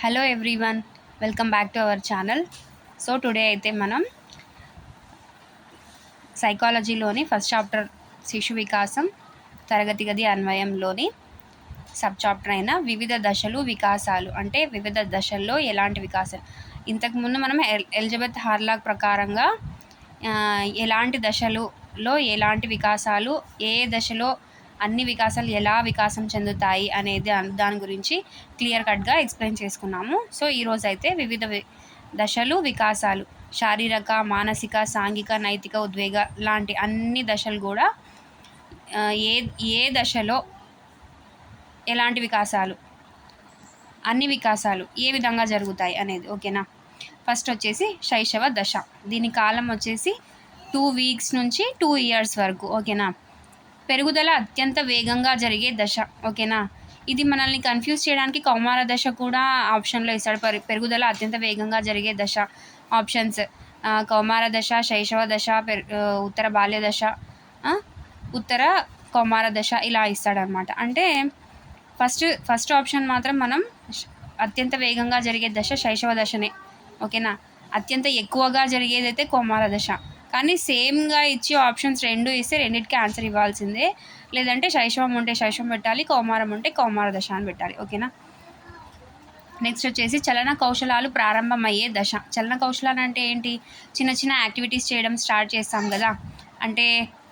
Hello everyone welcome back to our channel so today అయితే మనం సైకాలజీలోని first chapter శిశు వికాసం తరగతి గది అన్వయంలోని సబ్ చాప్టర్ అయిన వివిధ దశలు వికాసాలు అంటే వివిధ దశల్లో ఎలాంటి వికాసాలు ఇంతకుముందు మనం ఎల్ ఎలిజబెత్ హార్లాక్ ప్రకారంగా ఎలాంటి దశలులో ఎలాంటి వికాసాలు ఏ దశలో అన్ని వికాసాలు ఎలా వికాసం చెందుతాయి అనేది దాని- గురించి క్లియర్ కట్గా ఎక్స్ప్లెయిన్ చేసుకున్నాము. సో ఈరోజు అయితే వివిధ దశలు వికాసాలు. శారీరక మానసిక సాంఘిక నైతిక ఉద్వేగ లాంటి అన్ని దశలు కూడా ఏ ఏ దశలో ఎలాంటి వికాసాలు? అన్ని వికాసాలు ఏ విధంగా జరుగుతాయి అనేది ఓకేనా? ఫస్ట్ వచ్చేసి శైశవ దశ. దీని కాలం వచ్చేసి టూ వీక్స్ నుంచి టూ ఇయర్స్ వరకు ఓకేనా? పెరుగుదల అత్యంత వేగంగా జరిగే దశ ఓకేనా? ఇది మనల్ని కన్ఫ్యూజ్ చేయడానికి కౌమార దశ కూడా ఆప్షన్లో ఇస్తాడు. పెరు- పెరుగుదల అత్యంత వేగంగా జరిగే దశ ఆప్షన్స్. కౌమార దశ శైశవ దశ పెరు ఉత్తర బాల్య దశ ఉత్తర కౌమార దశ ఇలా ఇస్తాడనమాట. అంటే ఫస్ట్ ఫస్ట్ ఆప్షన్ మాత్రం మనం అత్యంత వేగంగా జరిగే దశ శైశవ దశనే ఓకేనా? అత్యంత ఎక్కువగా జరిగేదైతే కౌమార దశ. కానీ సేమ్గా ఇచ్చి ఆప్షన్స్ రెండు ఇస్తే రెండింటికి ఆన్సర్ ఇవ్వాల్సిందే. లేదంటే శైశవం ఉంటే శైశవం పెట్టాలి కౌమారం ఉంటే కౌమార దశ అని పెట్టాలి. ఓకేనా? నెక్స్ట్ వచ్చేసి చలన కౌశలాలు ప్రారంభమయ్యే దశ. చలన కౌశలాలు అంటే ఏంటి? చిన్న చిన్న యాక్టివిటీస్ చేయడం స్టార్ట్ చేస్తాం కదా. అంటే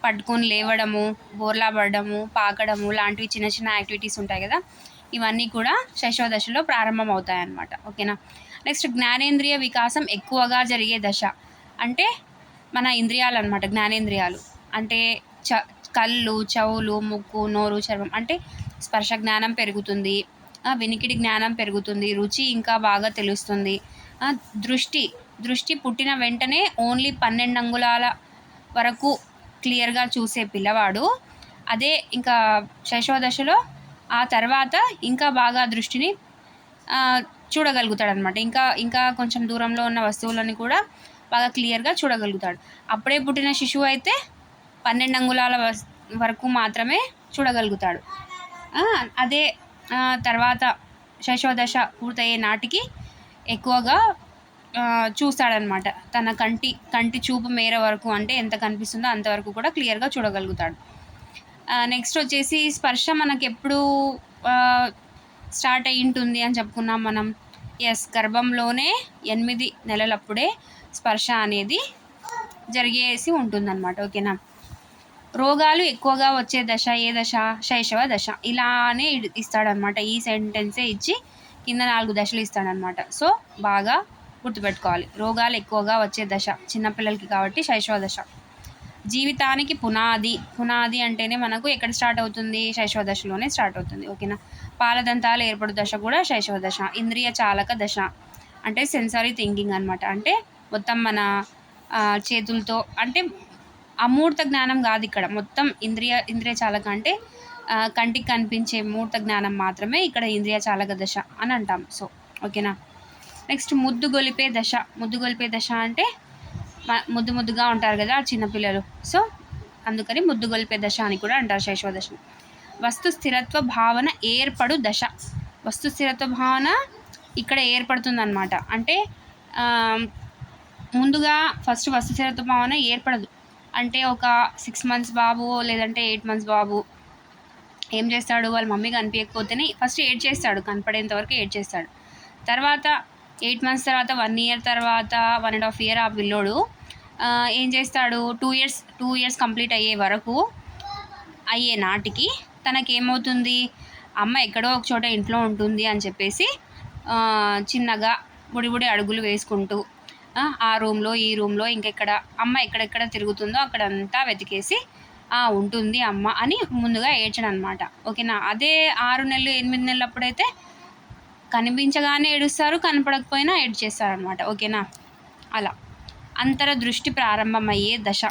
పట్టుకొని లేవడము బోర్లా పడడము పాకడము లాంటివి చిన్న చిన్న యాక్టివిటీస్ ఉంటాయి కదా. ఇవన్నీ కూడా శైశవ దశలో ప్రారంభం అవుతాయి అన్నమాట ఓకేనా? నెక్స్ట్ జ్ఞానేంద్రియ వికాసం ఎక్కువగా జరిగే దశ. అంటే మన ఇంద్రియాలు అనమాట జ్ఞానేంద్రియాలు. అంటే చ కళ్ళు చెవులు ముక్కు నోరు చర్మం అంటే స్పర్శ జ్ఞానం పెరుగుతుంది వినికిడి జ్ఞానం పెరుగుతుంది రుచి ఇంకా బాగా తెలుస్తుంది. దృష్టి దృష్టి పుట్టిన వెంటనే ఓన్లీ పన్నెండు అంగుళాల వరకు క్లియర్గా చూసే పిల్లవాడు. అదే ఇంకా శైశవ దశలో ఆ తర్వాత ఇంకా బాగా దృష్టిని చూడగలుగుతాడనమాట ఇంకా ఇంకా కొంచెం దూరంలో ఉన్న వస్తువులని కూడా బాగా క్లియర్గా చూడగలుగుతాడు. అప్పుడే పుట్టిన శిశువు అయితే పన్నెండు అంగుళాల వరకు మాత్రమే చూడగలుగుతాడు. అదే తర్వాత శశోదశ పూర్తయ్యే నాటికి ఎక్కువగా చూస్తాడనమాట తన కంటి కంటి చూపు మేర వరకు అంటే ఎంత కనిపిస్తుందో అంతవరకు కూడా క్లియర్గా చూడగలుగుతాడు. నెక్స్ట్ వచ్చేసి స్పర్శ మనకి ఎప్పుడు స్టార్ట్ అయి ఉంటుంది అని చెప్పుకున్నాం మనం. ఎస్ గర్భంలోనే ఎనిమిది నెలలప్పుడే స్పర్శ అనేది జరిగేసి ఉంటుందన్నమాట ఓకేనా? రోగాలు ఎక్కువగా వచ్చే దశ ఏ దశ? శైశవ దశ. ఇలానే ఇస్తాడనమాట ఈ సెంటెన్సే ఇచ్చి కింద నాలుగు దశలు ఇస్తాడనమాట సో బాగా గుర్తుపెట్టుకోవాలి. రోగాలు ఎక్కువగా వచ్చే దశ చిన్నపిల్లలకి కాబట్టి శైశవ దశ. జీవితానికి పునాది. పునాది అంటేనే మనకు ఎక్కడ స్టార్ట్ అవుతుంది? శైశవ దశలోనే స్టార్ట్ అవుతుంది ఓకేనా? పాలదంతాలు ఏర్పడు దశ కూడా శైశవ దశ. ఇంద్రియ చాలక దశ. అంటే సెన్సరీ థింకింగ్ అనమాట అంటే మొత్తం మన చేతులతో అంటే అమూర్త జ్ఞానం కాదు ఇక్కడ. మొత్తం ఇంద్రియ ఇంద్రియ చాలక అంటే కంటికి కనిపించే మూర్త జ్ఞానం మాత్రమే ఇక్కడ ఇంద్రియ చాలక దశ అని అంటాం. సో ఓకేనా? నెక్స్ట్ ముద్దు గొలిపే దశ. ముద్దు గొలిపే దశ అంటే ముద్దు ముద్దుగా ఉంటారు కదా చిన్నపిల్లలు సో అందుకని ముద్దు గొలిపే దశ అని కూడా అంటారు శైశవ దశ వస్తు స్థిరత్వ భావన ఏర్పడు దశ. వస్తు స్థిరత్వ భావన ఇక్కడ ఏర్పడుతుందన్నమాట. అంటే ముందుగా ఫస్ట్ వస్తు భావన ఏర్పడదు. అంటే ఒక సిక్స్ మంత్స్ బాబు లేదంటే ఎయిట్ మంత్స్ బాబు ఏం చేస్తాడు? వాళ్ళ మమ్మీ కనిపించకపోతేనే ఫస్ట్ ఏడ్ చేస్తాడు. కనపడేంత వరకు ఏడ్ చేస్తాడు. తర్వాత ఎయిట్ మంత్స్ తర్వాత వన్ ఇయర్ తర్వాత వన్ అండ్ హాఫ్ ఇయర్ ఆ పిల్లోడు ఏం చేస్తాడు? Two years two years complete అయ్యే వరకు అయ్యే నాటికి తనకేమవుతుంది? అమ్మ ఎక్కడో ఒక చోట ఇంట్లో ఉంటుంది అని చెప్పేసి చిన్నగా బుడి బుడి అడుగులు వేసుకుంటూ ఆ, రూమ్లో ఈ రూమ్లో ఇంకెక్కడ అమ్మ ఎక్కడెక్కడ తిరుగుతుందో అక్కడంతా వెతికేసి ఆ, ఉంటుంది అమ్మ అని ముందుగా ఏడ్చడం అనమాట ఓకేనా? అదే ఆరు నెలలు ఎనిమిది నెలలు అప్పుడైతే కనిపించగానే ఏడుస్తారు కనపడకపోయినా ఏడ్చేస్తారనమాట. ఓకేనా? అలా. అంతర దృష్టి ప్రారంభమయ్యే దశ.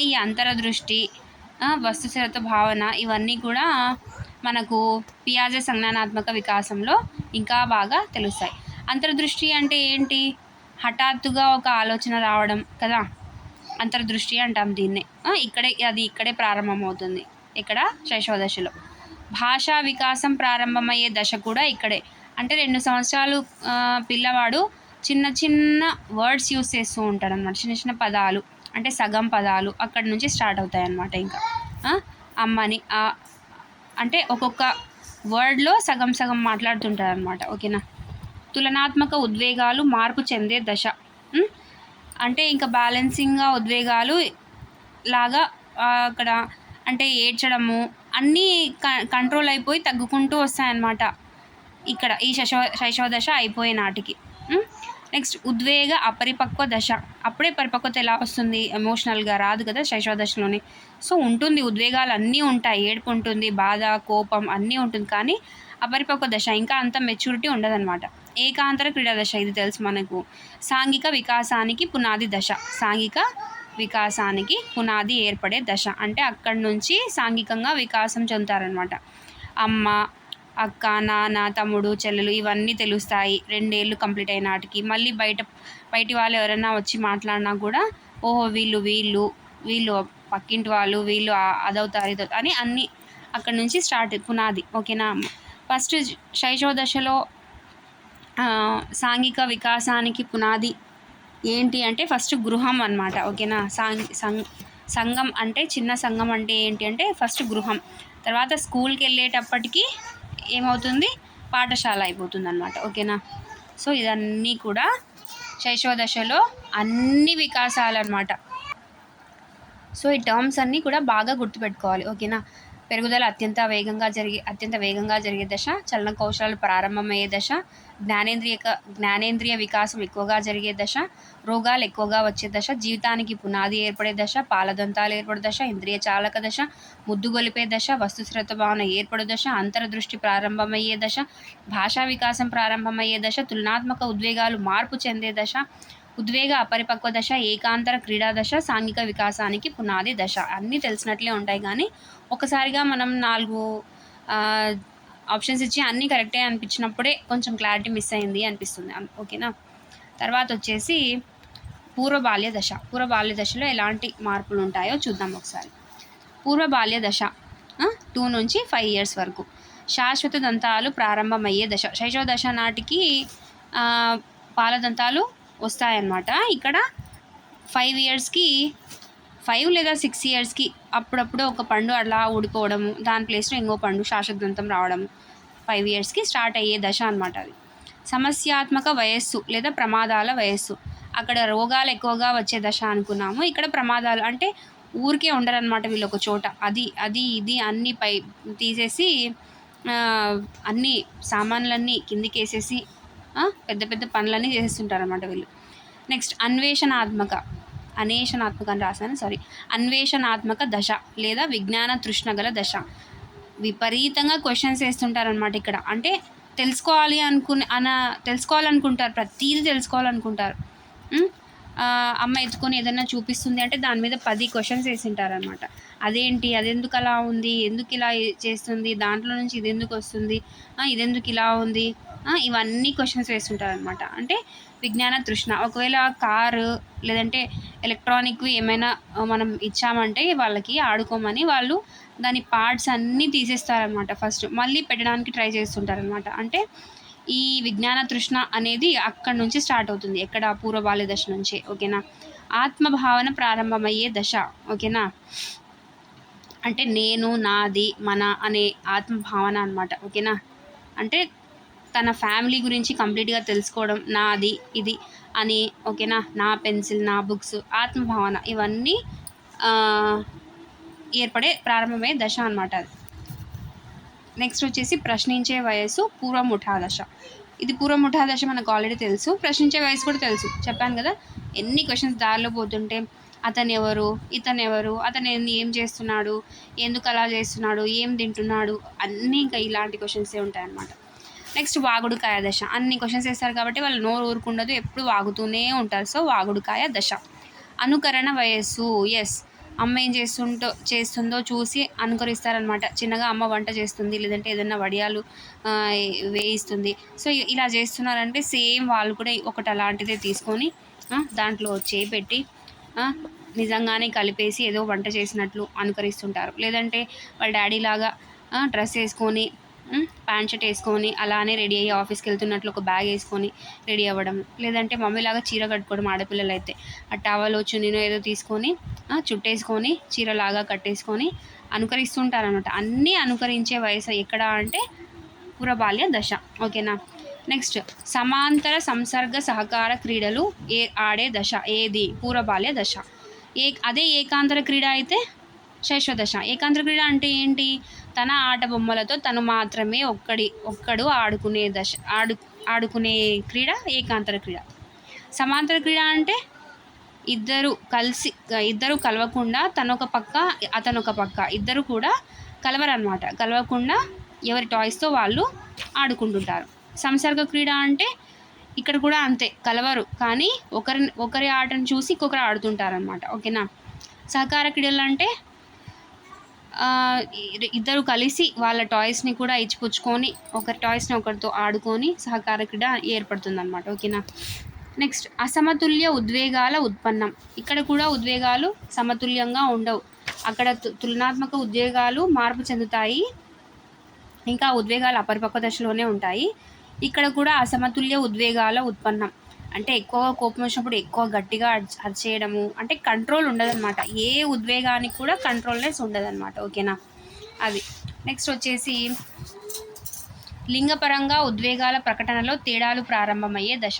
ఈ అంతర దృష్టి వస్తుశరత భావన ఇవన్నీ కూడా మనకు పియాజే సంజ్ఞానాత్మక వికాసంలో ఇంకా బాగా తెలుస్తాయి. అంతర్దృష్టి అంటే ఏంటి? హఠాత్తుగా ఒక ఆలోచన రావడం కదా? అంతర్దృష్టి అంటాం దీన్నే. ఇక్కడే అది ఇక్కడే ప్రారంభమవుతుంది. ఇక్కడ శైశవ దశలో భాషా వికాసం ప్రారంభమయ్యే దశ కూడా ఇక్కడే. అంటే రెండు సంవత్సరాలు పిల్లవాడు చిన్న చిన్న వర్డ్స్ యూస్ చేస్తూ ఉంటాడు అనమాట చిన్న చిన్న పదాలు అంటే సగం పదాలు అక్కడి నుంచి స్టార్ట్ అవుతాయి అనమాట ఇంకా అమ్మని అంటే ఒక్కొక్క వర్డ్లో సగం సగం మాట్లాడుతుంటారు అనమాట ఓకేనా? తులనాత్మక ఉద్వేగాలు మార్పు చెందే దశ. అంటే ఇంకా బ్యాలెన్సింగ్గా ఉద్వేగాలు లాగా అక్కడ అంటే ఏడ్చడము అన్నీ క- కంట్రోల్ అయిపోయి తగ్గుకుంటూ వస్తాయన్నమాట. ఇక్కడ ఈ శైశవ శైశవ దశ అయిపోయే నాటికి. నెక్స్ట్ ఉద్వేగ అపరిపక్వ దశ. అప్పుడే పరిపక్వత ఎలా వస్తుంది? ఎమోషనల్గా రాదు కదా శైశవ దశలోనే. సో ఉంటుంది. ఉద్వేగాలు అన్నీ ఉంటాయి. ఏడుపు ఉంటుంది బాధ కోపం అన్నీ ఉంటుంది. కానీ అపరిపక్వ దశ. ఇంకా అంత మెచ్యూరిటీ ఉండదన్నమాట. ఏకాంతర క్రీడా దశ ఇది తెలుసు మనకు. సాంఘిక వికాసానికి పునాది దశ. సాంఘిక వికాసానికి పునాది ఏర్పడే దశ. అంటే అక్కడి నుంచి సాంఘికంగా వికాసం చెందుతారనమాట అమ్మ అక్క నాన్న తమ్ముడు చెల్లెలు ఇవన్నీ తెలుస్తాయి. రెండేళ్ళు కంప్లీట్ అయిన నాటికి మళ్ళీ బయట బయటి వాళ్ళు ఎవరైనా వచ్చి మాట్లాడినా కూడా ఓహో వీళ్ళు వీళ్ళు వీళ్ళు పక్కింటి వాళ్ళు వీళ్ళు అదవుతారు ఇది అని అన్నీ అక్కడ నుంచి స్టార్ట్ పునాది. ఓకేనా? ఫస్ట్ శైశవ దశలో సాంఘిక వికాసానికి పునాది ఏంటి అంటే ఫస్ట్ గృహం అనమాట ఓకేనా? సాంగ్ సంగ్ సంఘం అంటే చిన్న సంఘం అంటే ఏంటి అంటే ఫస్ట్ గృహం. తర్వాత స్కూల్కి వెళ్ళేటప్పటికి ఏమవుతుంది? పాఠశాల అయిపోతుంది అనమాట ఓకేనా? సో ఇదన్నీ కూడా శైశవ దశలో అన్ని వికాసాలు అనమాట సో ఈ టర్మ్స్ అన్నీ కూడా బాగా గుర్తుపెట్టుకోవాలి ఓకేనా? పెరుగుదల అత్యంత వేగంగా జరిగే అత్యంత వేగంగా జరిగే దశ చలన కౌశలాలు ప్రారంభమయ్యే దశ జ్ఞానేంద్రియ జ్ఞానేంద్రియ వికాసం ఎక్కువగా జరిగే దశ రోగాలు ఎక్కువగా వచ్చే దశ జీవితానికి పునాది ఏర్పడే దశ పాలదంతాలు ఏర్పడే దశ ఇంద్రియ చాలక దశ ముద్దు గొలిపే దశ వస్తుశ్రత భావన ఏర్పడే దశ అంతర్దృష్టి ప్రారంభమయ్యే దశ భాషా వికాసం ప్రారంభమయ్యే దశ తులనాత్మక ఉద్వేగాలు మార్పు చెందే దశ ఉద్వేగ అపరిపక్వ దశ ఏకాంతర క్రీడా దశ సాంఘిక వికాసానికి పునాది దశ. అన్నీ తెలిసినట్లే ఉంటాయి కానీ ఒకసారిగా మనం నాలుగు ఆప్షన్స్ ఇచ్చి అన్నీ కరెక్టే అనిపించినప్పుడే కొంచెం క్లారిటీ మిస్ అయింది అనిపిస్తుంది. ఓకేనా? తర్వాత వచ్చేసి పూర్వ బాల్య దశ. పూర్వ బాల్య దశలో ఎలాంటి మార్పులు ఉంటాయో చూద్దాం ఒకసారి. పూర్వ బాల్య దశ టూ నుంచి ఫైవ్ ఇయర్స్ వరకు. శాశ్వత దంతాలు ప్రారంభమయ్యే దశ. శైశవ దశ నాటికి పాలదంతాలు వస్తాయన్నమాట. ఇక్కడ ఫైవ్ ఇయర్స్కి ఫైవ్ లేదా సిక్స్ ఇయర్స్కి అప్పుడప్పుడు ఒక పండు అలా ఊడిపోవడము దాని ప్లేస్లో ఇంకో పండు శాశ్వతంతం రావడం రావడము ఫైవ్ ఇయర్స్కి స్టార్ట్ అయ్యే దశ అనమాట అది. సమస్యాత్మక వయస్సు లేదా ప్రమాదాల వయస్సు. అక్కడ రోగాలు ఎక్కువగా వచ్చే దశ అనుకున్నాము. ఇక్కడ ప్రమాదాలు అంటే ఊరికే ఉండరనమాట వీళ్ళు ఒక చోట. అది అది ఇది అన్నీ పై తీసేసి అన్ని సామాన్లన్నీ కిందికేసేసి పెద్ద పెద్ద పనులన్నీ చేసేస్తుంటారు అనమాట వీళ్ళు. నెక్స్ట్ అన్వేషణాత్మక. అన్వేషణాత్మక అని రాశాను సారీ అన్వేషణాత్మక దశ లేదా విజ్ఞాన తృష్ణ గల దశ. విపరీతంగా క్వశ్చన్స్ వేస్తుంటారనమాట ఇక్కడ. అంటే తెలుసుకోవాలి అనుకునే అన తెలుసుకోవాలనుకుంటారు ప్రతీది తెలుసుకోవాలనుకుంటారు. అమ్మ ఎత్తుకొని ఏదైనా చూపిస్తుంది అంటే దాని మీద పది క్వశ్చన్స్ వేసింటారు అనమాట అదేంటి అదెందుకు అలా ఉంది ఎందుకు ఇలా చేస్తుంది దాంట్లో నుంచి ఇది ఎందుకు వస్తుంది ఇది ఇదెందుకు ఇలా ఉంది ఇవన్నీ క్వశ్చన్స్ వేస్తుంటారు అనమాట అంటే విజ్ఞాన తృష్ణ. ఒకవేళ కారు లేదంటే ఎలక్ట్రానిక్ ఏమైనా మనం ఇచ్చామంటే వాళ్ళకి ఆడుకోమని వాళ్ళు దాని పార్ట్స్ అన్నీ తీసేస్తారనమాట ఫస్ట్ మళ్ళీ పెట్టడానికి ట్రై చేస్తుంటారనమాట అంటే ఈ విజ్ఞాన తృష్ణ అనేది అక్కడ నుంచి స్టార్ట్ అవుతుంది. ఎక్కడ? పూర్వ బాల్య దశ నుంచి. ఓకేనా? ఆత్మభావన ప్రారంభమయ్యే దశ. ఓకేనా? అంటే నేను నాది మన అనే ఆత్మభావన అనమాట ఓకేనా? అంటే తన ఫ్యామిలీ గురించి కంప్లీట్గా తెలుసుకోవడం నాది ఇది అని ఓకేనా? నా పెన్సిల్ నా బుక్స్ ఆత్మభావన ఇవన్నీ ఏర్పడే ప్రారంభమయ్యే దశ అనమాట అది. నెక్స్ట్ వచ్చేసి ప్రశ్నించే వయస్సు పూర్వముఠా దశ ఇది పూర్వముఠా దశ మనకు ఆల్రెడీ తెలుసు. ప్రశ్నించే వయసు కూడా తెలుసు. చెప్పాను కదా? ఎన్ని క్వశ్చన్స్ దారిలో పోతుంటే అతను ఎవరు ఇతను ఎవరు అతను ఏం చేస్తున్నాడు ఎందుకు అలా చేస్తున్నాడు ఏం తింటున్నాడు అన్నీ ఇంకా ఇలాంటి క్వశ్చన్సే ఉంటాయన్నమాట. నెక్స్ట్ వాగుడుకాయ దశ. అన్ని క్వశ్చన్స్ వేస్తారు కాబట్టి వాళ్ళు నోరు ఊరుకుండదు ఎప్పుడు వాగుతూనే ఉంటారు. సో వాగుడుకాయ దశ. అనుకరణ వయస్సు. ఎస్ అమ్మ ఏం చేస్తుంటో చేస్తుందో చూసి అనుకరిస్తారనమాట చిన్నగా అమ్మ వంట చేస్తుంది లేదంటే ఏదైనా వడియాలు వేయిస్తుంది. సో ఇలా చేస్తున్నారంటే సేమ్ వాళ్ళు కూడా ఒకటి అలాంటిదే తీసుకొని దాంట్లో చేయి పెట్టి నిజంగానే కలిపేసి ఏదో వంట చేసినట్లు అనుకరిస్తుంటారు. లేదంటే వాళ్ళ డాడీ లాగా డ్రెస్ వేసుకొని ప్యాంట్ షర్ట్ వేసుకొని అలానే రెడీ అయ్యి ఆఫీస్కి వెళ్తున్నట్లు ఒక బ్యాగ్ వేసుకొని రెడీ అవ్వడం. లేదంటే మమ్మీలాగా చీర కట్టుకోవడం ఆడపిల్లలు అయితే. ఆ టవల్ చున్నీనో ఏదో తీసుకొని చుట్టేసుకొని చీరలాగా కట్టేసుకొని అనుకరిస్తుంటారనమాట అన్నీ అనుకరించే వయసు ఎక్కడ అంటే పురబాల్య దశ. ఓకేనా? నెక్స్ట్ సమాంతర సంసర్గ సహకార క్రీడలు ఏ ఆడే దశ. ఏది? పూర్వబాల్య దశ. ఏ అదే ఏకాంతర క్రీడ అయితే శశ్వదశ ఏకాంతర క్రీడ అంటే ఏంటి? తన ఆట బొమ్మలతో తను మాత్రమే ఒక్కడి ఒక్కడు ఆడుకునే దశ ఆడు ఆడుకునే క్రీడ ఏకాంతర క్రీడ సమాంతర క్రీడ అంటే ఇద్దరు కలిసి ఇద్దరు కలవకుండా తనొక పక్క అతను ఒక పక్క. ఇద్దరు కూడా కలవరనమాట కలవకుండా ఎవరి టాయ్స్తో వాళ్ళు ఆడుకుంటుంటారు. సంసర్గ క్రీడ అంటే ఇక్కడ కూడా అంతే కలవరు. కానీ ఒకరి ఒకరి ఆటను చూసి ఇంకొకరు ఆడుతుంటారనమాట ఓకేనా? సహకార క్రీడలు అంటే ఇద్దరు కలిసి వాళ్ళ టాయ్స్ని కూడా ఇచ్చిపుచ్చుకొని ఒకరి టాయ్స్ని ఒకరితో ఆడుకొని సహకార క్రీడ ఏర్పడుతుందన్నమాట ఓకేనా? నెక్స్ట్ అసమతుల్య ఉద్వేగాల ఉత్పన్నం. ఇక్కడ కూడా ఉద్వేగాలు సమతుల్యంగా ఉండవు. అక్కడ తు- తులనాత్మక ఉద్వేగాలు మార్పు చెందుతాయి. ఇంకా ఉద్వేగాలు అపరిపక్వ దశలోనే ఉంటాయి. ఇక్కడ కూడా అసమతుల్య ఉద్వేగాల ఉత్పన్నం. అంటే ఎక్కువగా కోపం వచ్చినప్పుడు ఎక్కువ గట్టిగా అది అరిచేయడము అంటే కంట్రోల్ ఉండదన్నమాట. ఏ ఉద్వేగానికి కూడా కంట్రోల్నెస్ ఉండదన్నమాట. ఓకేనా? అది. నెక్స్ట్ వచ్చేసి లింగపరంగా ఉద్వేగాల ప్రకటనలో తేడాలు ప్రారంభమయ్యే దశ.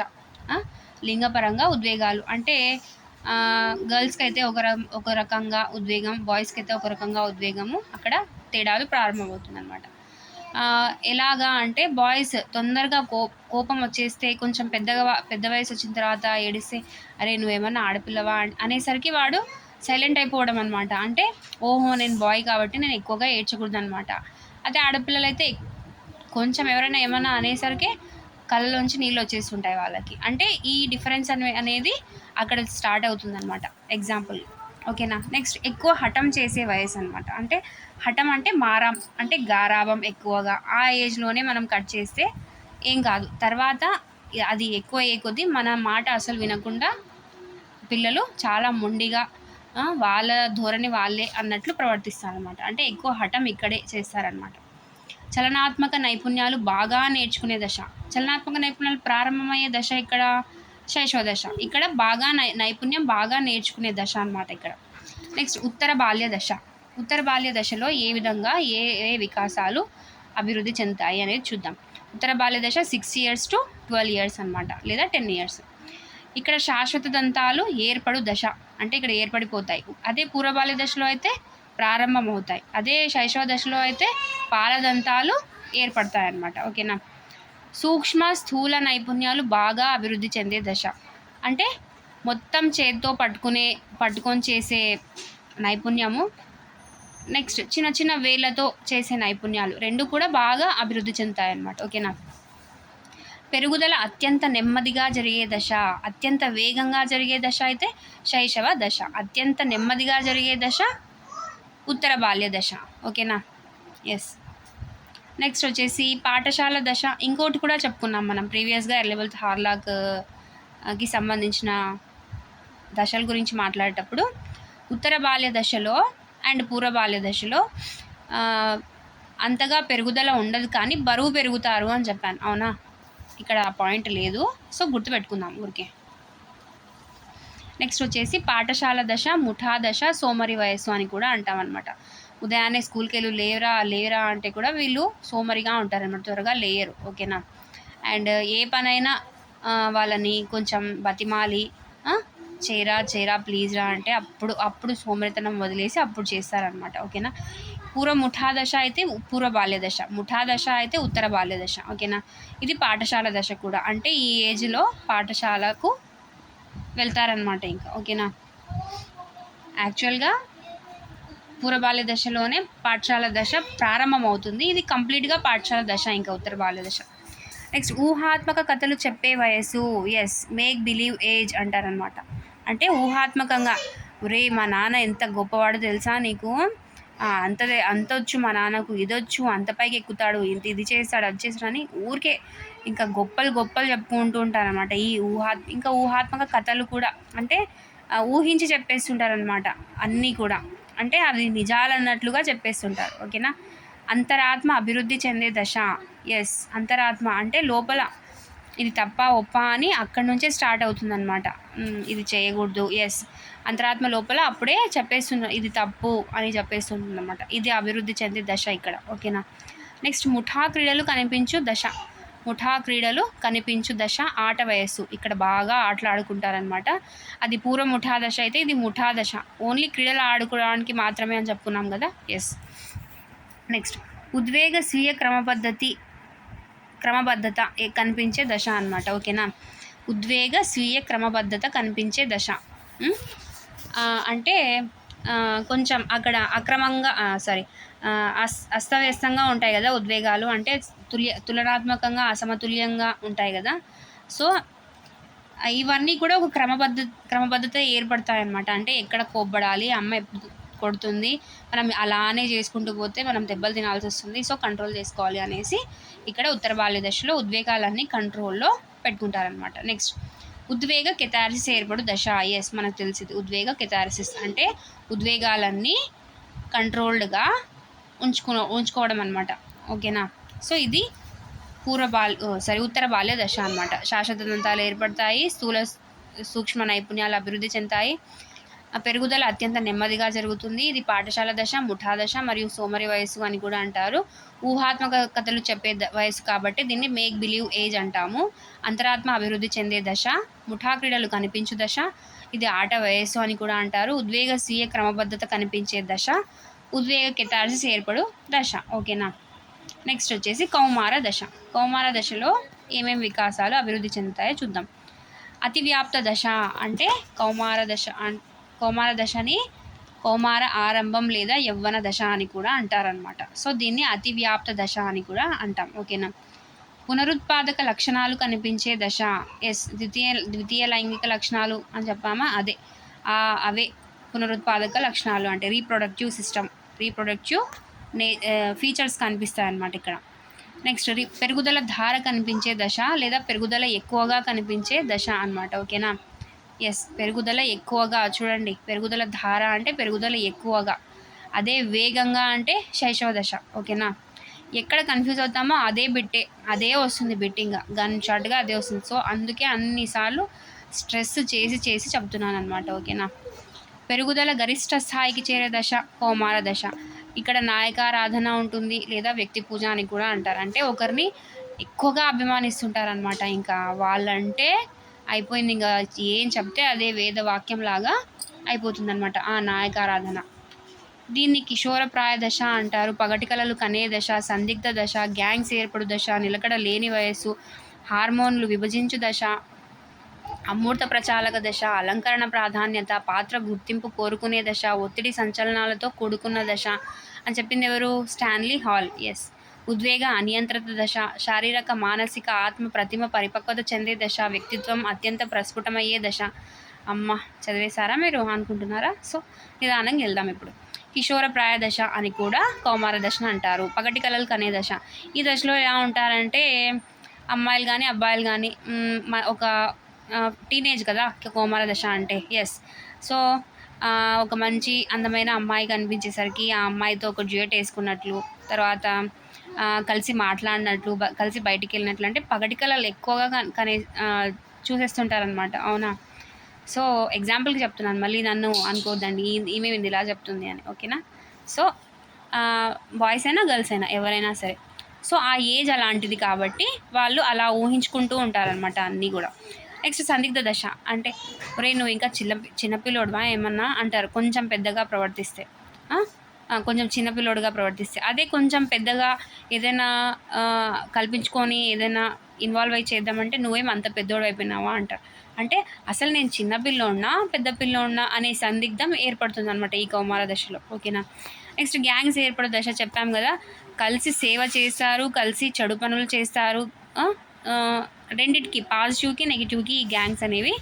లింగపరంగా ఉద్వేగాలు. అంటే గర్ల్స్కి అయితే ఒక ఒక రకంగా ఉద్వేగం బాయ్స్కి అయితే ఒక రకంగా ఉద్వేగము. అక్కడ తేడాలు ప్రారంభమవుతుంది అనమాట ఎలాగా అంటే బాయ్స్ తొందరగా కో కోపం వచ్చేస్తే కొంచెం పెద్దగా పెద్ద వయసు వచ్చిన తర్వాత ఏడిస్తే అరే నువ్వేమన్నా ఆడపిల్లవా? అనేసరికి వాడు సైలెంట్ అయిపోవడం అనమాట అంటే ఓహో నేను బాయ్ కాబట్టి నేను ఎక్కువగా ఏడ్చకూడదు అనమాట అదే ఆడపిల్లలైతే కొంచెం ఎవరైనా ఏమైనా అనేసరికి కళ్ళలోంచి నీళ్ళు వచ్చేస్తుంటాయి వాళ్ళకి. అంటే ఈ డిఫరెన్స్ అనే అనేది అక్కడ స్టార్ట్ అవుతుంది అనమాట ఎగ్జాంపుల్. ఓకేనా? నెక్స్ట్ ఎక్కువ హఠం చేసే వయసు అనమాట అంటే హఠం అంటే మారం అంటే గారాభం ఎక్కువగా. ఆ ఏజ్లోనే మనం కట్ చేస్తే ఏం కాదు. తర్వాత అది ఎక్కువ అయ్యే కొద్దీ మన మాట అసలు వినకుండా పిల్లలు చాలా మొండిగా వాళ్ళ ధోరణి వాళ్ళే అన్నట్లు ప్రవర్తిస్తారనమాట అంటే ఎక్కువ హఠం ఇక్కడే చేస్తారనమాట చలనాత్మక నైపుణ్యాలు బాగా నేర్చుకునే దశ. చలనాత్మక నైపుణ్యాలు ప్రారంభమయ్యే దశ ఇక్కడ శైశవ దశ. ఇక్కడ బాగా నై నైపుణ్యం బాగా నేర్చుకునే దశ అన్నమాట ఇక్కడ. నెక్స్ట్ ఉత్తర బాల్య దశ. ఉత్తర బాల్య దశలో ఏ విధంగా ఏ ఏ వికాసాలు అభివృద్ధి చెందుతాయి అనేది చూద్దాం. ఉత్తర బాల్య దశ six years to twelve years అనమాట లేదా టెన్ ఇయర్స్ ఇక్కడ శాశ్వత దంతాలు ఏర్పడు దశ అంటే ఇక్కడ ఏర్పడిపోతాయి. అదే పూర్వబాల్య దశలో అయితే ప్రారంభమవుతాయి. అదే శైశవ దశలో అయితే పాలదంతాలు ఏర్పడతాయి అన్నమాట ఓకేనా సూక్ష్మ స్థూల నైపుణ్యాలు బాగా అభివృద్ధి చెందే దశ. అంటే మొత్తం చేతితో పట్టుకునే పట్టుకొని చేసే నైపుణ్యము నెక్స్ట్ చిన్న చిన్న వేళ్ళతో చేసే నైపుణ్యాలు రెండు కూడా బాగా అభివృద్ధి చెందుతాయి అన్నమాట ఓకేనా? పెరుగుదల అత్యంత నెమ్మదిగా జరిగే దశ అత్యంత వేగంగా జరిగే దశ అయితే శైశవ దశ అత్యంత నెమ్మదిగా జరిగే దశ ఉత్తర బాల్య దశ. ఓకేనా? ఎస్ నెక్స్ట్ వచ్చేసి పాఠశాల దశ. ఇంకోటి కూడా చెప్పుకున్నాం మనం ప్రీవియస్గా ఎలెవెల్త్ హార్లాక్కి సంబంధించిన దశల గురించి మాట్లాడేటప్పుడు ఉత్తర బాల్య దశలో అండ్ పూర్వ బాల్య దశలో అంతగా పెరుగుదల ఉండదు కానీ బరువు పెరుగుతారు అని చెప్పాను. అవునా? ఇక్కడ ఆ పాయింట్ లేదు. సో గుర్తుపెట్టుకుందాం ఊరికే. నెక్స్ట్ వచ్చేసి పాఠశాల దశ ముఠా దశ సోమరి వయస్సు అని కూడా అంటాం అనమాట ఉదయాన్నే స్కూల్కి వెళ్ళి లేవరా లేవరా అంటే కూడా వీళ్ళు సోమరిగా ఉంటారన్నమాట. త్వరగా లేయరు. ఓకేనా? అండ్ ఏ పనైనా వాళ్ళని కొంచెం బతిమాలి చేరా చేరా ప్లీజ్ రా అంటే అప్పుడు అప్పుడు సోమరితనం వదిలేసి అప్పుడు చేస్తారనమాట ఓకేనా? పూర్వ ముఠాదశ అయితే పూర్వ బాల్య దశ అయితే ఉత్తర బాల్య దశ ఓకేనా? ఇది పాఠశాల దశ కూడా అంటే ఈ ఏజ్లో పాఠశాలకు వెళ్తారనమాట ఇంకా ఓకేనా? యాక్చువల్గా పూర్వ బాల్య దశలోనే పాఠశాల దశ ప్రారంభమవుతుంది ఇది కంప్లీట్గా పాఠశాల దశ ఇంకా ఉత్తర బాల్య దశ నెక్స్ట్ ఊహాత్మక కథలు చెప్పే వయసు ఎస్ మేక్ బిలీవ్ ఏజ్ అంటారనమాట అంటే ఊహాత్మకంగా ఒరే మా నాన్న ఎంత గొప్పవాడో తెలుసా నీకు? అంతదే అంత వచ్చు మా నాన్నకు ఇదొచ్చు అంత పైకి ఎక్కుతాడు ఇంత ఇది చేస్తాడు అది చేస్తాడు అని ఊరికే ఇంకా గొప్పలు గొప్పలు చెప్పుకుంటూ ఉంటారనమాట ఈ ఊహా ఇంకా ఊహాత్మక కథలు కూడా. అంటే ఊహించి చెప్పేస్తుంటారనమాట అన్నీ కూడా. అంటే అవి నిజాలన్నట్లుగా చెప్పేస్తుంటారు ఓకేనా? అంతరాత్మ అభివృద్ధి చెందే దశ ఎస్ అంతరాత్మ అంటే లోపల ఇది తప్ప ఒప్ప అని అక్కడి నుంచే స్టార్ట్ అవుతుందన్నమాట. ఇది చేయకూడదు ఎస్ అంతరాత్మ లోపల అప్పుడే చెప్పేస్తున్న ఇది తప్పు అని చెప్పేస్తుందనమాట ఇది అభివృద్ధి చెందే దశ ఇక్కడ ఓకేనా? నెక్స్ట్ ముఠా క్రీడలు కనిపించు దశ. ముఠా క్రీడలు కనిపించు దశ ఆట వయస్సు. ఇక్కడ బాగా ఆటలు ఆడుకుంటారనమాట అది పూర్వ ముఠా దశ అయితే ఇది ముఠా దశ. ఓన్లీ క్రీడలు ఆడుకోవడానికి మాత్రమే అని చెప్పుకున్నాం కదా ఎస్ నెక్స్ట్ ఉద్వేగ స్వీయ క్రమపద్ధతి. క్రమబద్ధత కనిపించే దశ అన్నమాట ఓకేనా? ఉద్వేగ స్వీయ క్రమబద్ధత కనిపించే దశ. అంటే కొంచెం అక్కడ అక్రమంగా సారీ అస్ అస్తవ్యస్తంగా ఉంటాయి కదా ఉద్వేగాలు అంటే తుల్య తులనాత్మకంగా అసమతుల్యంగా ఉంటాయి కదా. సో ఇవన్నీ కూడా ఒక క్రమబద్ధ క్రమబద్ధత ఏర్పడతాయి అన్నమాట అంటే ఎక్కడ కోబ్బడాలి అమ్మ ఎప్పుడు కొడుతుంది మనం అలానే చేసుకుంటూ పోతే మనం దెబ్బలు తినాల్సి వస్తుంది సో కంట్రోల్ చేసుకోవాలి అనేసి ఇక్కడ ఉత్తర బాల్య దశలో ఉద్వేగాలన్నీ కంట్రోల్లో పెట్టుకుంటారనమాట నెక్స్ట్ ఉద్వేగ కెథారిసిస్ ఏర్పడు దశ ఎస్ మనకు తెలిసింది. ఉద్వేగ కెథారిసిస్ అంటే ఉద్వేగాలన్నీ కంట్రోల్డ్గా ఉంచుకున్న ఉంచుకోవడం అనమాట ఓకేనా సో ఇది పూర్వ బాల్ సారీ ఉత్తర బాల్య దశ అనమాట శాశ్వత దంతాలు ఏర్పడతాయి స్థూల సూక్ష్మ నైపుణ్యాలు అభివృద్ధి చెందుతాయి పెరుగుదల అత్యంత నెమ్మదిగా జరుగుతుంది. ఇది పాఠశాల దశ ముఠా దశ మరియు సోమరి వయస్సు అని కూడా అంటారు. ఊహాత్మక కథలు చెప్పే వయసు కాబట్టి దీన్ని మేక్ బిలీవ్ ఏజ్ అంటాము. అంతరాత్మ అభివృద్ధి చెందే దశ ముఠా క్రీడలు కనిపించు దశ ఇది ఆట వయస్సు అని కూడా అంటారు. ఉద్వేగ స్వీయ క్రమబద్ధత కనిపించే దశ ఉద్వేగ కెటార్సిస్ ఏర్పడు దశ. ఓకేనా? నెక్స్ట్ వచ్చేసి కౌమార దశ. కౌమార దశలో ఏమేమి వికాసాలు అభివృద్ధి చెందుతాయో చూద్దాం. అతివ్యాప్త దశ అంటే కౌమార దశ కౌమార దశని కౌమార ఆరంభం లేదా యవ్వన దశ అని కూడా అంటారనమాట సో దీన్ని అతివ్యాప్త దశ అని కూడా అంటాం. ఓకేనా? పునరుత్పాదక లక్షణాలు కనిపించే దశ. ఎస్ ద్వితీయ ద్వితీయ లైంగిక లక్షణాలు అని చెప్పామా? అదే. అవే పునరుత్పాదక లక్షణాలు అంటే రీప్రొడక్టివ్ సిస్టమ్ రీప్రొడక్టివ్ నే ఫీచర్స్ కనిపిస్తాయి అన్నమాట ఇక్కడ. నెక్స్ట్ రీ పెరుగుదల ధార కనిపించే దశ లేదా పెరుగుదల ఎక్కువగా కనిపించే దశ అన్నమాట. ఓకేనా? ఎస్ పెరుగుదల ఎక్కువగా చూడండి. పెరుగుదల ధార అంటే పెరుగుదల ఎక్కువగా. అదే వేగంగా అంటే శైశవ దశ. ఓకేనా? ఎక్కడ కన్ఫ్యూజ్ అవుతామో అదే బిట్టే అదే వస్తుంది బిట్టింగ్. గన్ షాట్గా అదే వస్తుంది. సో అందుకే అన్నిసార్లు స్ట్రెస్ చేసి చేసి చెప్తున్నాను అనమాట ఓకేనా? పెరుగుదల గరిష్ట స్థాయికి చేరే దశ కౌమార దశ. ఇక్కడ నాయకారాధన ఉంటుంది లేదా వ్యక్తి పూజ అని కూడా అంటారు. అంటే ఒకరిని ఎక్కువగా అభిమానిస్తుంటారనమాట ఇంకా వాళ్ళంటే అయిపోయింది. ఇంకా ఏం చెప్తే అదే వేద వాక్యం లాగా అయిపోతుందన్నమాట. ఆ నాయకారాధన. దీన్ని కిషోర ప్రాయ దశ అంటారు. పగటి కళలు కనే దశ సందిగ్ధ దశ గ్యాంగ్స్ ఏర్పడు దశ నిలకడ లేని వయస్సు హార్మోన్లు విభజించు దశ అమూర్త ప్రచాలక దశ అలంకరణ ప్రాధాన్యత పాత్ర గుర్తింపు కోరుకునే దశ ఒత్తిడి సంచలనాలతో కూడుకున్న దశ అని చెప్పింది ఎవరు? Stanley hall. ఎస్ ఉద్వేగ అనియంత్రిత దశ శారీరక మానసిక ఆత్మ ప్రతిమ పరిపక్వత చెందే దశ వ్యక్తిత్వం అత్యంత ప్రస్ఫుటమయ్యే దశ. అమ్మ చదివేశారా మీరు అనుకుంటున్నారా? సో నిదానంగా వెళ్దాం ఇప్పుడు. కిషోర ప్రాయ దశ అని కూడా కౌమార దశ అంటారు. పగటి కలలు కనే దశ. ఈ దశలో ఎలా ఉంటారంటే అమ్మాయిలు కానీ అబ్బాయిలు కానీ ఒక టీనేజ్ కదా కౌమార దశ అంటే ఎస్ సో ఒక మంచి అందమైన అమ్మాయి కనిపించేసరికి ఆ అమ్మాయితో ఒక డ్యూయట్ వేసుకున్నట్లు తర్వాత కలిసి మాట్లాడినట్లు కలిసి బయటికి వెళ్ళినట్లు అంటే పగటి కళలు ఎక్కువగా కనే చూసేస్తుంటారనమాట అవునా? సో ఎగ్జాంపుల్కి చెప్తున్నాను. మళ్ళీ నన్ను అనుకోవద్దండి. ఈమె ఇది ఇలా చెప్తుంది అని. ఓకేనా? సో బాయ్స్ అయినా గర్ల్స్ అయినా ఎవరైనా సరే. సో ఆ ఏజ్ అలాంటిది కాబట్టి వాళ్ళు అలా ఊహించుకుంటూ ఉంటారనమాట అన్నీ కూడా. నెక్స్ట్ సందిగ్ధ దశ. అంటే ఒరే నువ్వు ఇంకా చిన్న చిన్నపిల్లోడువా ఏమన్నా? అంటారు. కొంచెం పెద్దగా ప్రవర్తిస్తే. కొంచెం చిన్నపిల్లోడుగా ప్రవర్తిస్తే. అదే కొంచెం పెద్దగా ఏదైనా కల్పించుకొని ఏదైనా ఇన్వాల్వ్ అయి చేద్దామంటే నువ్వేం అంత పెద్దోడు అయిపోయినావా అంటారు అంటే అసలు నేను చిన్న పిల్లోడినా పెద్ద పిల్లోడినా అనే సందిగ్ధం ఏర్పడుతుంది అనమాట ఈ కౌమార దశలో. ఓకేనా? నెక్స్ట్ గ్యాంగ్స్ ఏర్పడే దశ చెప్పాం కదా. కలిసి సేవ చేస్తారు కలిసి చెడు పనులు చేస్తారు. రెండిటికి పాజిటివ్కి నెగిటివ్కి ఈ గ్యాంగ్స్ అనేవి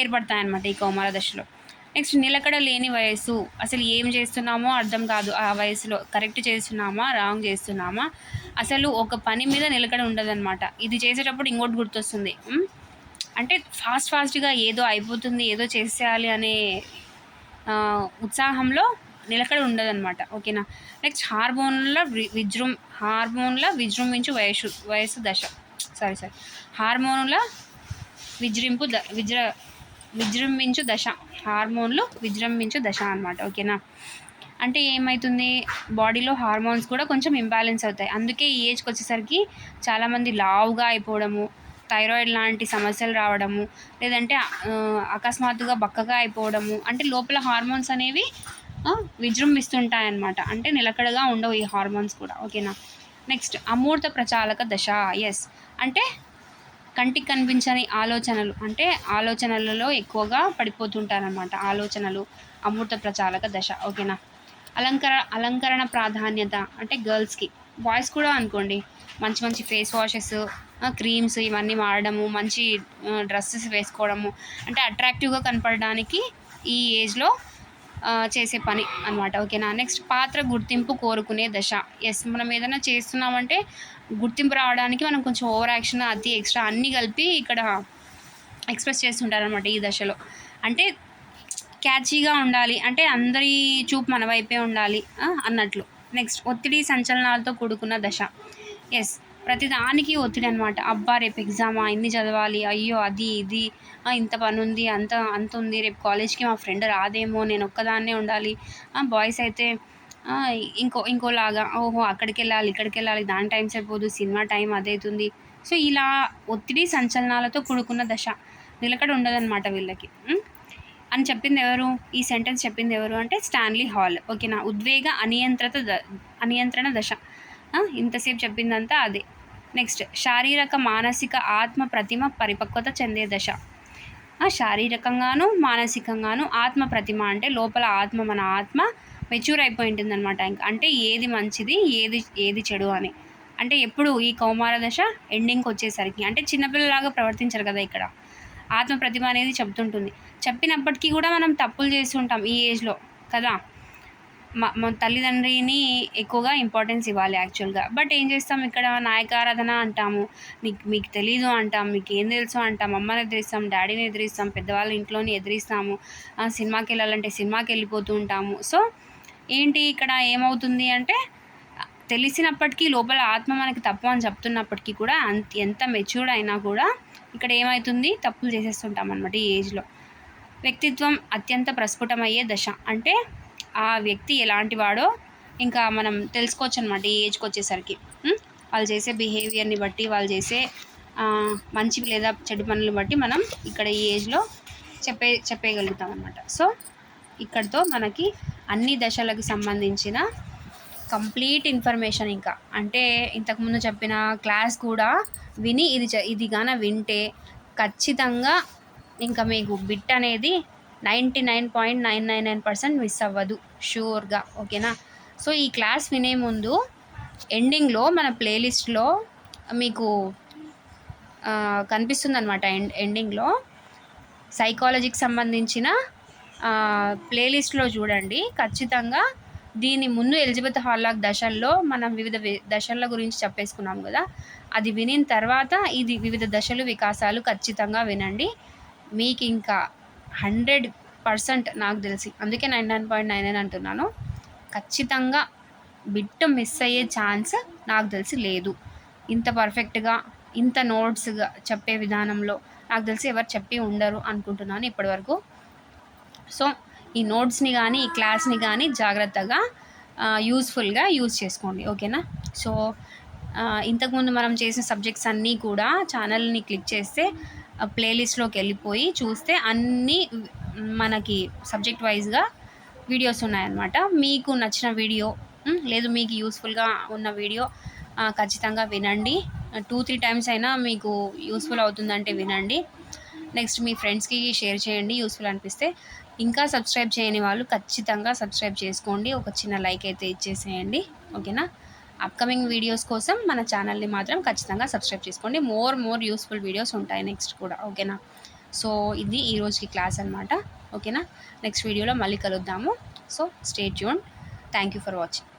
ఏర్పడతాయి అనమాట ఈ కౌమార దశలో. నెక్స్ట్ నిలకడ లేని వయస్సు. అసలు ఏం చేస్తున్నామో అర్థం కాదు. ఆ వయసులో కరెక్ట్ చేస్తున్నామా? రాంగ్ చేస్తున్నామా? అసలు ఒక పని మీద నిలకడ ఉండదన్నమాట. ఇది చేసేటప్పుడు ఇంకోటి గుర్తొస్తుంది. అంటే ఫాస్ట్ ఫాస్ట్గా ఏదో అయిపోతుంది ఏదో చేసేయాలి అనే ఉత్సాహంలో నిలకడ ఉండదన్నమాట. ఓకేనా? నెక్స్ట్ హార్మోన్ల విజృం హార్మోన్ల విజృంభించు వయసు వయసు దశ. Sorry sorry. హార్మోన్ల విజృంపు ద విజృ విజృంభించు దశ. హార్మోన్లు విజృంభించు దశ అనమాట ఓకేనా? అంటే ఏమవుతుంది బాడీలో హార్మోన్స్ కూడా కొంచెం ఇంబ్యాలెన్స్ అవుతాయి. అందుకే ఈ ఏజ్కి వచ్చేసరికి చాలామంది లావుగా అయిపోవడము థైరాయిడ్ లాంటి సమస్యలు రావడము లేదంటే అకస్మాత్తుగా బక్కగా అయిపోవడము అంటే లోపల హార్మోన్స్ అనేవి విజృంభిస్తుంటాయన్నమాట. అంటే నిలకడగా ఉండవు ఈ హార్మోన్స్ కూడా ఓకేనా? నెక్స్ట్ అమూర్త ప్రచాలక దశ ఎస్ అంటే కంటికి కనిపించని ఆలోచనలు. అంటే ఆలోచనలలో ఎక్కువగా పడిపోతుంటారనమాట ఆలోచనలు అమృత ప్రచారక దశ. ఓకేనా? అలంకర అలంకరణ ప్రాధాన్యత. అంటే గర్ల్స్కి బాయ్స్ కూడా అనుకోండి. మంచి మంచి ఫేస్ వాషెస్ క్రీమ్స్ ఇవన్నీ వాడడము మంచి డ్రెస్సెస్ వేసుకోవడము. అంటే అట్రాక్టివ్గా కనపడడానికి ఈ ఏజ్లో చేసే పని అనమాట ఓకేనా? నెక్స్ట్ పాత్ర గుర్తింపు కోరుకునే దశ. ఎస్ మనం ఏదైనా చేస్తున్నామంటే గుర్తింపు రావడానికి మనం కొంచెం ఓవర్ యాక్షన్ అతి ఎక్స్ట్రా అన్నీ కలిపి ఇక్కడ ఎక్స్ప్రెస్ చేస్తుంటారనమాట ఈ దశలో. అంటే క్యాచీగా ఉండాలి అంటే అందరి చూపు మన వైపే ఉండాలి అన్నట్లు. నెక్స్ట్ ఒత్తిడి సంచలనాలతో కూడుకున్న దశ. ఎస్ ప్రతిదానికి ఒత్తిడి అనమాట అబ్బా రేపు ఎగ్జామా ఇన్ని చదవాలి. అయ్యో అది ఇది ఇంత పని ఉంది అంత అంత ఉంది రేపు కాలేజ్కి మా ఫ్రెండ్ రాదేమో నేను ఒక్కదాన్నే ఉండాలి. బాయ్స్ అయితే ఇంకో ఇంకోలాగా ఓహో అక్కడికి వెళ్ళాలి ఇక్కడికి వెళ్ళాలి దాని టైం సరిపోదు సినిమా టైం అదవుతుంది సో ఇలా ఒత్తిడి సంచలనాలతో కూడుకున్న దశ నిలకడ ఉండదన్నమాట వీళ్ళకి. అని చెప్పింది ఎవరు? ఈ సెంటెన్స్ చెప్పింది ఎవరు అంటే స్టాన్లీ హాల్. ఓకేనా? ఉద్వేగ అనియంత్రిత ద అనియంత్రణ దశ. ఇంతసేపు చెప్పిందంతా అదే. నెక్స్ట్ శారీరక మానసిక ఆత్మ ప్రతిమ పరిపక్వత చెందే దశ. శారీరకంగాను మానసికంగాను ఆత్మ ప్రతిమ అంటే లోపల ఆత్మ మన ఆత్మ మెచ్యూర్ అయిపోయి ఉంటుంది అనమాట అంటే ఏది మంచిది ఏది ఏది చెడు అని. అంటే ఎప్పుడు ఈ కౌమార దశ ఎండింగ్కి వచ్చేసరికి అంటే చిన్నపిల్లలాగా ప్రవర్తించరు కదా ఇక్కడ. ఆత్మ ప్రతిమ అనేది చెప్తుంటుంది. చెప్పినప్పటికీ కూడా మనం తప్పులు చేస్తుంటాం ఈ ఏజ్లో కదా? మా తల్లిదండ్రిని ఎక్కువగా ఇంపార్టెన్స్ ఇవ్వాలి యాక్చువల్గా బట్ ఏం చేస్తాం ఇక్కడ? నాయకారాధన అంటాము. మీకు మీకు తెలీదు అంటాం. మీకు ఏం తెలుసు అంటాం. అమ్మని ఎదిరిస్తాం డాడీని ఎదిరిస్తాం పెద్దవాళ్ళ ఇంట్లోని ఎదిరిస్తాము. సినిమాకి వెళ్ళాలంటే సినిమాకి వెళ్ళిపోతూ ఉంటాము. సో ఏంటి ఇక్కడ ఏమవుతుంది అంటే తెలిసినప్పటికీ లోపల ఆత్మ మనకి తప్పు అని చెప్తున్నప్పటికీ కూడా అంత ఎంత మెచ్యూర్డ్ అయినా కూడా ఇక్కడ ఏమవుతుంది తప్పులు చేసేస్తుంటాం అనమాట ఈ ఏజ్లో వ్యక్తిత్వం అత్యంత ప్రస్ఫుటమయ్యే దశ. అంటే ఆ వ్యక్తి ఎలాంటి వాడో ఇంకా మనం తెలుసుకోవచ్చు అనమాట ఈ ఏజ్కి వచ్చేసరికి. వాళ్ళు చేసే బిహేవియర్ని బట్టి వాళ్ళు చేసే మంచి లేదా చెడు పనులను బట్టి మనం ఇక్కడ ఈ ఏజ్లో చెప్పే చెప్పేయగలుగుతాం అనమాట సో ఇక్కడితో మనకి అన్ని దశలకు సంబంధించిన కంప్లీట్ ఇన్ఫర్మేషన్ ఇంకా. అంటే ఇంతకుముందు చెప్పిన క్లాస్ కూడా విని ఇది ఇది గాన వింటే ఖచ్చితంగా ఇంకా మీకు బిట్ అనేది ninety nine point nine nine nine percent miss అవ్వదు. షూర్గా ఓకేనా సో ఈ క్లాస్ వినే ముందు ఎండింగ్లో మన ప్లేలిస్ట్లో మీకు కనిపిస్తుంది అనమాట ఎండ్ ఎండింగ్లో సైకాలజీకి సంబంధించిన ప్లేలిస్ట్లో చూడండి. ఖచ్చితంగా దీని ముందు ఎలిజబెత్ హాల్లాక్ దశల్లో మనం వివిధ దశల గురించి చెప్పేసుకున్నాం కదా? అది వినిన తర్వాత ఇది వివిధ దశలు వికాసాలు ఖచ్చితంగా వినండి. మీకు ఇంకా హండ్రెడ్ పర్సెంట్ నాకు తెలిసి. అందుకే nine nine point nine nine అంటున్నాను. ఖచ్చితంగా బిట్ మిస్ అయ్యే ఛాన్స్ నాకు తెలిసి లేదు. ఇంత పర్ఫెక్ట్గా ఇంత నోట్స్గా చెప్పే విధానంలో నాకు తెలిసి ఎవరు చెప్పి ఉండరు అనుకుంటున్నాను ఇప్పటివరకు. సో ఈ నోట్స్ని కానీ ఈ క్లాస్ని కానీ జాగ్రత్తగా యూస్ఫుల్గా యూజ్ చేసుకోండి. ఓకేనా? సో ఇంతకుముందు మనం చేసిన సబ్జెక్ట్స్ అన్నీ కూడా ఛానల్ని క్లిక్ చేస్తే ప్లేలిస్ట్లోకి వెళ్ళిపోయి చూస్తే అన్నీ మనకి సబ్జెక్ట్ వైజ్గా వీడియోస్ ఉన్నాయన్నమాట. మీకు నచ్చిన వీడియో లేదు మీకు యూస్ఫుల్గా ఉన్న వీడియో ఖచ్చితంగా వినండి. టూ త్రీ టైమ్స్ అయినా మీకు యూస్ఫుల్ అవుతుందంటే వినండి. నెక్స్ట్ మీ ఫ్రెండ్స్కి షేర్ చేయండి యూస్ఫుల్ అనిపిస్తే. ఇంకా సబ్స్క్రైబ్ చేయని వాళ్ళు ఖచ్చితంగా సబ్స్క్రైబ్ చేసుకోండి. ఒక చిన్న లైక్ అయితే ఇచ్చేసేయండి. ఓకేనా? అప్కమింగ్ వీడియోస్ కోసం మన ఛానల్ని మాత్రం ఖచ్చితంగా సబ్స్క్రైబ్ చేసుకోండి. మోర్ మోర్ యూస్ఫుల్ వీడియోస్ ఉంటాయి నెక్స్ట్ కూడా. ఓకేనా సో ఇది ఈ రోజుకి క్లాస్ అనమాట ఓకేనా నెక్స్ట్ వీడియోలో మళ్ళీ కలుద్దాము. So stay tune thank you for watching